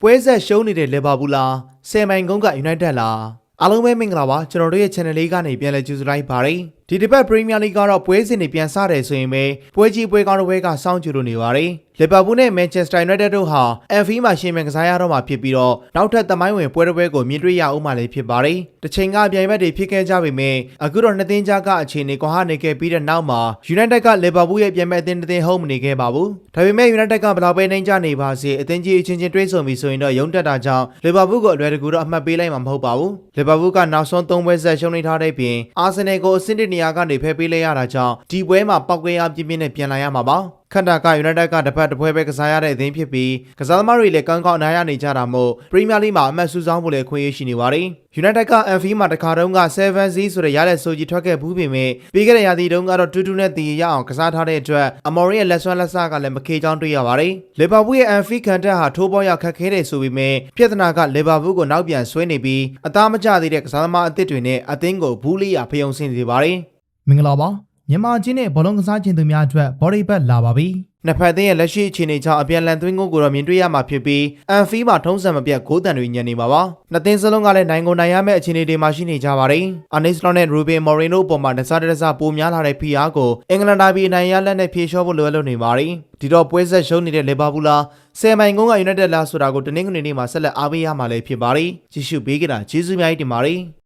ပွဲဆက်ရှုံးနေတဲ့လီဗာပူးလားဆယ်မိုင်ကုန်းကယူနိုက်တက်လားအားလုံးပဲမင်္ဂလာပါကျွန်တော်တို့ရဲ့ channel လေးကနေပြန်လည်ကြိုဆိုလိုက်ပါရစေ ဒီတစ်ပတ် Premier League ကတော့ပွဲစဉ်တွေပြန်စတယ်ဆိုရင်ပဲပွဲကြီးပွဲကောင်းတစ်ပွဲကစောင့်ကြည့်လို့နေပါတယ်လီဗာပူးနဲ့ Manchester United တို့ဟာ Anfield မှာရှင်မြန်ကစားရတော့မှာဖြစ်ပြီးတော့နောက်ထပ်သမိုင်းဝင်ပွဲတစ်ပွဲကိုမြင်တွေ့ရအောင်မှလည်းဖြစ်ပါတယ်တစ်ချိန်ကပြိုင်ဘက်တွေဖြစ်ခဲ့ကြပေမဲ့အခုတော့နှစ်သင်းကြားကအခြေအနေကွာဟနေခဲ့ပြီးတဲ့နောက်မှာ United ကလီဗာပူးရဲ့ပြိုင်ဘက်အသင်းတစ်သင်းဟုတ်မနေခဲ့ပါဘူးဒါပေမဲ့ United ကဘယ်လောက်ပဲနှိမ့်ချနေပါစေအသင်းကြီးအချင်းချင်းတွဲဆုံပြီးဆိုရင်တော့ရုံတက်တာကြောင့်လီဗာပူးကိုအလွယ်တကူတော့အမှတ်ပေးလိုက်မှာမဟုတ်ပါဘူးလီဗာပူးကနောက်ဆုံး၃ပွဲဆက်ရှုံးနေထားတဲ့ပြင်အာဆင်နယ်ကိုအဆင့်တစ်နေရာကနေဖယ်ပေးလိုက်ရတာကြောင့်ဒီပွဲမှာပောက်ကွဲအားပြင်းပြင်းနဲ့ပြန်လာရမှာပါခန္ဓာကယူနိုက်တက်ကတစ်ဖက်တစ်ပွဲပဲကစားရတဲ့အသင်းဖြစ်ပြီးကစားသမားတွေလည်းကောင်းကောင်းအနိုင်ရနေကြတာမို့ပရီးမီးယားလိမှာအမှတ်စုဆောင်းဖို့လည်းခွင့်ရရှိနေပါတယ်ယူနိုက်တက်က Anfield မှာတစ်ခါတုန်းက7-0ဆိုတဲ့ရတဲ့ဆိုကြီးထွက်ခဲ့ဘူးပေမဲ့ပြီးခဲ့တဲ့ရာသီတုန်းကတော့2-2နဲ့တည်ရအောင်ကစားထားတဲ့အတွက်အမော်ရီရဲ့လက်ဆွဲလက်စကလည်းမခေချောင်းတွေ့ရပါတယ်လီဗာပူးရဲ့ Anfield ခံတက်ဟာထိုးပေါရောက်ခက်ခဲတယ်ဆိုပေမဲ့ပြဿနာကလီဗာပူးကိုနောက်ပြန်ဆွဲနေပြီးအသားမကျသေးတဲ့ကစားသမားအသစ်တွေနဲ့အသင်းကိုဘူးလေးရဖျုံဆင်းနေပါတယ်မင်္ဂလာပါ မြန်မာချင်းနဲ့ဘောလုံးကစားခြင်းသူများအတွက် body pad လာပါပြီနှစ်ဖက်သင်းရဲ့လက်ရှိအခြေအနေကြောင့်အပြန်လန်သွင်းကိုကိုတော့မြင်တွေ့ရမှာဖြစ်ပြီးအန်ဖီမှာထုံးစံမပြတ်ဂိုးတန်တွေညံနေပါပါနှစ်သင်းစလုံးကလည်းနိုင်ကိုနိုင်ရမယ့်အခြေအနေတွေမှာရှိနေကြပါတယ်အာနီစလောနဲ့ရူဘင်မော်ရီနိုအပေါ်မှာတစားတစားပိုများလာတဲ့ဖီအားကိုအင်္ဂလန်ဒါဘီနိုင်ရလက်နဲ့ဖြေလျှော့ဖို့လိုအပ်လို့နေပါတယ်ဒီတော့ပွဲဆက်ရှုံးနေတဲ့လီဗာပူးလားဆယ်မိုင်ကုန်းကယူနိုက်တက်လားဆိုတာကိုတနင်္ဂနွေနေ့မှာဆက်လက်အားပေးရမှာလည်းဖြစ်ပါတယ်ကြည့်ရှုပေးကြတာကျေးဇူးများကြီးတင်ပါတယ်